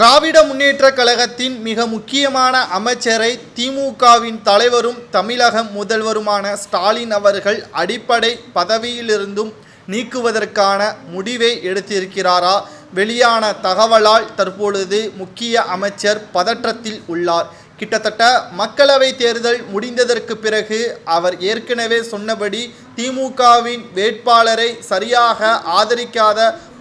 திராவிட முன்னேற்ற கழகத்தின் மிக முக்கியமான அமைச்சரை திமுகவின் தலைவரும் தமிழக முதல்வருமான ஸ்டாலின் அவர்கள் அடிப்படை பதவியிலிருந்தும் நீக்குவதற்கான முடிவை எடுத்திருக்கிறாரா? வெளியான தகவலால் தற்பொழுது முக்கிய அமைச்சர் பதற்றத்தில் உள்ளார். கிட்டத்தட்ட மக்களவை தேர்தல் முடிந்ததற்கு பிறகு அவர் ஏற்கனவே சொன்னபடி திமுகவின் வேட்பாளரை சரியாக ஆதரிக்காத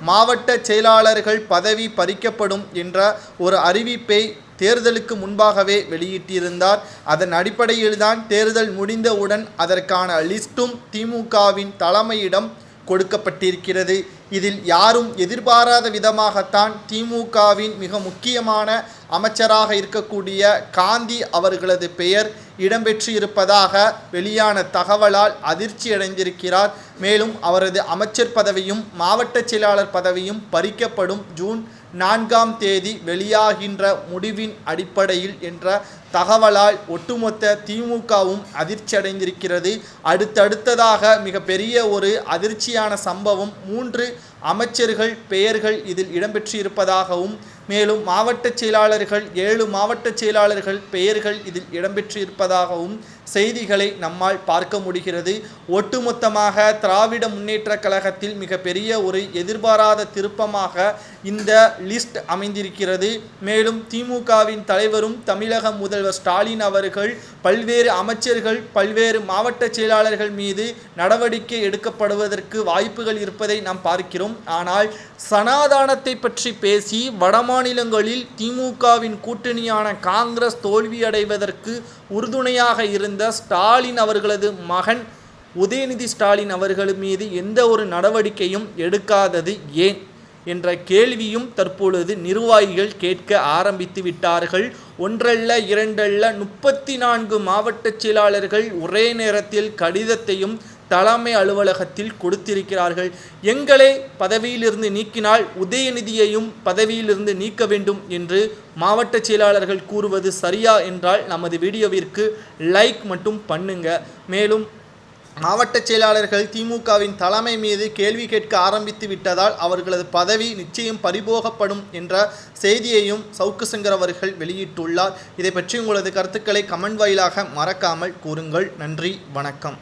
மாவட்ட செயலாளர்கள் பதவி பறிக்கப்படும் என்ற ஒரு அறிவிப்பை தேர்தலுக்கு முன்பாகவே வெளியிட்டிருந்தார். அதன் அடிப்படையில்தான் தேர்தல் முடிந்தவுடன் அதற்கான லிஸ்ட்டும் திமுகவின் தலைமையிடம் கொடுக்கப்பட்டிருக்கிறது. இதில் யாரும் எதிர்பாராத விதமாகத்தான் திமுகவின் மிக முக்கியமான அமைச்சராக இருக்கக்கூடிய காந்தி அவர்களது பெயர் இடம்பெற்று இருப்பதாக வெளியான தகவலால் அதிர்ச்சி அடைந்திருக்கிறார். மேலும் அவரது அமைச்சர் பதவியும் மாவட்ட செயலாளர் பதவியும் பறிக்கப்படும் ஜூன் நான்காம் தேதி வெளியாகின்ற முடிவின் அடிப்படையில் என்ற தகவலால் ஒட்டுமொத்த திமுகவும் அதிர்ச்சி அடைந்திருக்கிறது அடுத்தடுத்ததாக மிகப்பெரிய ஒரு அதிர்ச்சியான சம்பவம் மூன்று அமைச்சர்கள் பெயர்கள் இதில் இடம்பெற்றிருப்பதாகவும் மேலும் மாவட்ட செயலாளர்கள் ஏழு மாவட்ட செயலாளர்கள் பெயர்கள் இதில் இடம்பெற்றிருப்பதாகவும் செய்திகளை நம்மால் பார்க்க முடிகிறது. ஒட்டுமொத்தமாக திராவிட முன்னேற்ற கழகத்தில் மிகப்பெரிய ஒரு எதிர்பாராத திருப்பமாக இந்த லிஸ்ட் அமைந்திருக்கிறது. மேலும் திமுகவின் தலைவரும் தமிழக முதல்வர் ஸ்டாலின் அவர்கள் பல்வேறு அமைச்சர்கள் பல்வேறு மாவட்ட செயலாளர்கள் மீது நடவடிக்கை எடுக்கப்படுவதற்கு வாய்ப்புகள் இருப்பதை நாம் பார்க்கிறோம். ஆனால் சனாதானத்தை பற்றி பேசி வடமாநிலங்களில் திமுகவின் கூட்டணியான காங்கிரஸ் தோல்வியடைவதற்கு உறுதுணையாக இருந்த ஸ்டாலின் அவர்களது மகன் உதயநிதி ஸ்டாலின் அவர்கள் மீது எந்த ஒரு நடவடிக்கையும் எடுக்காதது ஏன்? என்ற கேள்வியும் தற்பொழுது நிர்வாகிகள் கேட்க ஆரம்பித்து விட்டார்கள். ஒன்றல்ல இரண்டல்ல முப்பத்தி நான்கு மாவட்ட செயலாளர்கள் ஒரே நேரத்தில் கடிதத்தையும் தலைமை அலுவலகத்தில் கொடுத்திருக்கிறார்கள். எங்களை பதவியிலிருந்து நீக்கினால் உதயநிதியையும் பதவியிலிருந்து நீக்க வேண்டும் என்று மாவட்ட செயலாளர்கள் கூறுவது சரியா என்றால் நமது வீடியோவிற்கு லைக் மட்டும் பண்ணுங்க. மேலும் மாவட்ட செயலாளர்கள் திமுகவின் தலைமை மீது கேள்வி கேட்க ஆரம்பித்து விட்டதால் அவர்களது பதவி நிச்சயம் பறிபோகப்படும் என்ற செய்தியையும் சவுக்கு சங்கர் அவர்கள் வெளியிட்டுள்ளார். இதை பற்றி உங்களது கருத்துக்களை கமெண்ட் வாயிலாக மறக்காமல் கூறுங்கள். நன்றி வணக்கம்.